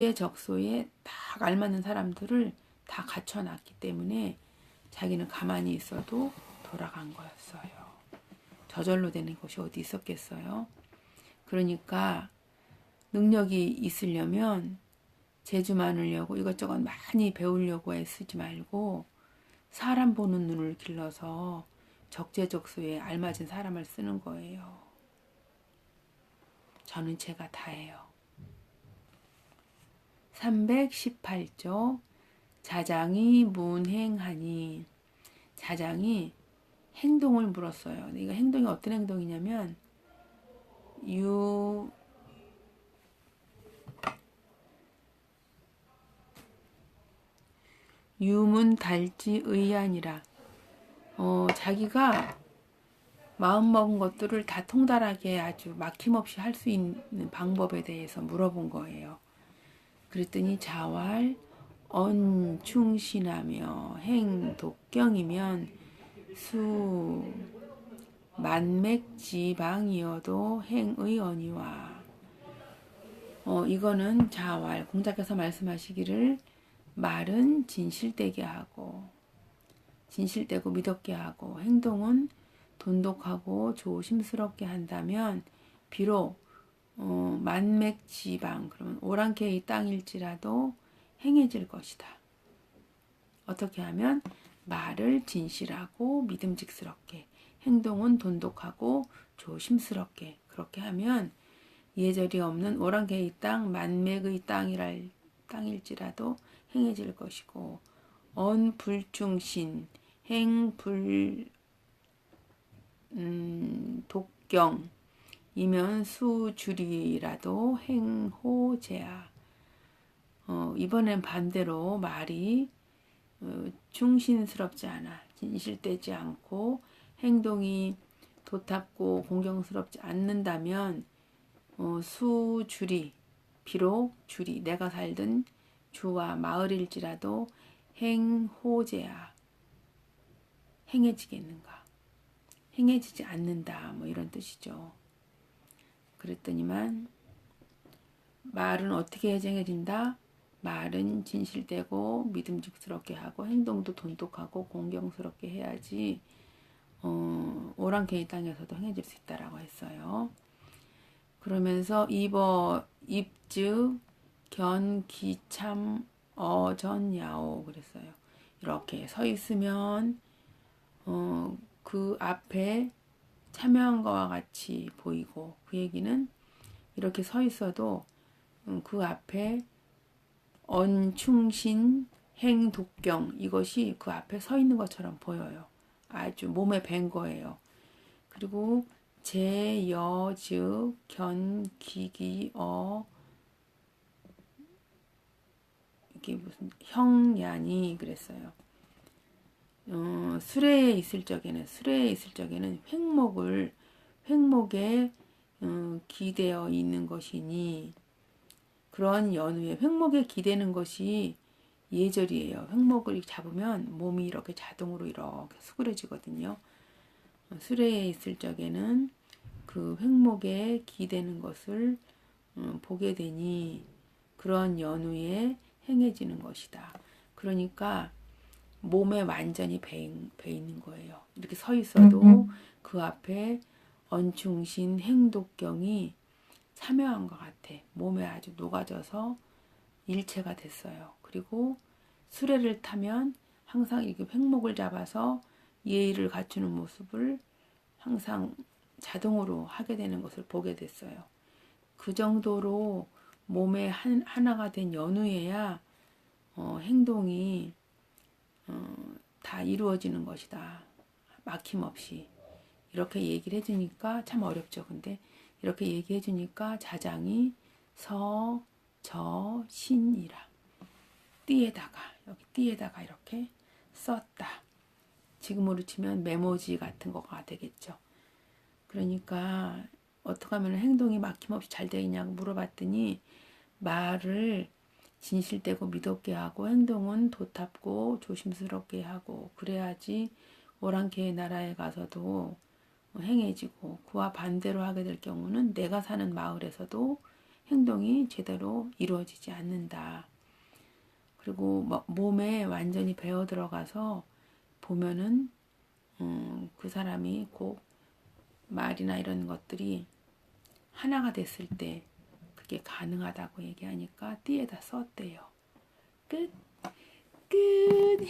적소에 딱 알맞는 사람들을 다 갖춰놨기 때문에 자기는 가만히 있어도 돌아간 거였어요. 저절로 되는 것이 어디 있었겠어요? 그러니까 능력이 있으려면 재주 많으려고 이것저것 많이 배우려고 애쓰지 말고 사람 보는 눈을 길러서 적재적소에 알맞은 사람을 쓰는 거예요. 저는 제가 다예요. 318조 자장이 문행하니 자장이 행동을 물었어요. 이거 행동이 어떤 행동이냐면 유 유문 달지 의안이라 어, 자기가 마음 먹은 것들을 다 통달하게 아주 막힘없이 할 수 있는 방법에 대해서 물어본 거예요. 그랬더니 자활 언충신하며 행독경이면 수 만맥지방이어도 행의 언이와. 어 이거는 자활 공자께서 말씀하시기를 말은 진실되게 하고 진실되고 믿었게 하고 행동은 돈독하고 조심스럽게 한다면 비록 어, 만맥지방 그러면 오랑캐의 땅일지라도 행해질 것이다. 어떻게 하면 말을 진실하고 믿음직스럽게 행동은 돈독하고 조심스럽게 그렇게 하면 예절이 없는 오랑캐의 땅 만맥의 땅이랄 땅일지라도 행해질 것이고 언불충신 행불 음, 독경 이면 수주리라도 행호제야. 어, 이번엔 반대로 말이 어, 충신스럽지 않아. 진실되지 않고 행동이 도탑고 공경스럽지 않는다면 어, 수주리 비록 주리 내가 살던 주와 마을일지라도 행호제야 행해지겠는가 행해지지 않는다 뭐 이런 뜻이죠. 그랬더니만 말은 어떻게 해정해진다? 말은 진실되고 믿음직스럽게 하고 행동도 돈독하고 공경스럽게 해야지 어, 오랑캐이 땅에서도 행해질 수 있다라고 했어요. 그러면서 입어 입즉 견기참 어전야오 그랬어요. 이렇게 서 있으면 어, 그 앞에 참여한 것과 같이 보이고 그 얘기는 이렇게 서 있어도 음, 그 앞에 언충신 행독경 이것이 그 앞에 서 있는 것처럼 보여요. 아주 몸에 밴 거예요. 그리고 제여즉 견기기어 이게 무슨 형야니 그랬어요. 어, 수레에 있을 적에는 수레에 있을 적에는 횡목을 횡목에 어, 기대어 있는 것이니 그런 연후에 횡목에 기대는 것이 예절이에요. 횡목을 잡으면 몸이 이렇게 자동으로 이렇게 수그러지거든요. 어, 수레에 있을 적에는 그 횡목에 기대는 것을 어, 보게 되니 그런 연후에 행해지는 것이다. 그러니까 몸에 완전히 배, 배 있는 거예요. 이렇게 서 있어도 음, 음. 그 앞에 언충신 행독경이 참여한 것 같아. 몸에 아주 녹아져서 일체가 됐어요. 그리고 수레를 타면 항상 이렇게 횡목을 잡아서 예의를 갖추는 모습을 항상 자동으로 하게 되는 것을 보게 됐어요. 그 정도로 몸에 한, 하나가 된 연후에야 어, 행동이 어, 다 이루어지는 것이다. 막힘없이. 이렇게 얘기를 해주니까 참 어렵죠. 근데 이렇게 얘기해 주니까 자장이 서, 저, 신이라. 띠에다가, 여기 띠에다가 이렇게 썼다. 지금으로 치면 메모지 같은 거가 되겠죠. 그러니까 어떻게 하면 행동이 막힘없이 잘 되겠냐고 물어봤더니 말을 진실되고 믿었게 하고 행동은 도탑고 조심스럽게 하고 그래야지 오랑캐의 나라에 가서도 행해지고 그와 반대로 하게 될 경우는 내가 사는 마을에서도 행동이 제대로 이루어지지 않는다. 그리고 뭐- 몸에 완전히 배어 들어가서 보면은 음, 그 사람이 꼭 말이나 이런 것들이 하나가 됐을 때 그게 가능하다고 얘기하니까 띠에다 썼대요. 끝. 끝.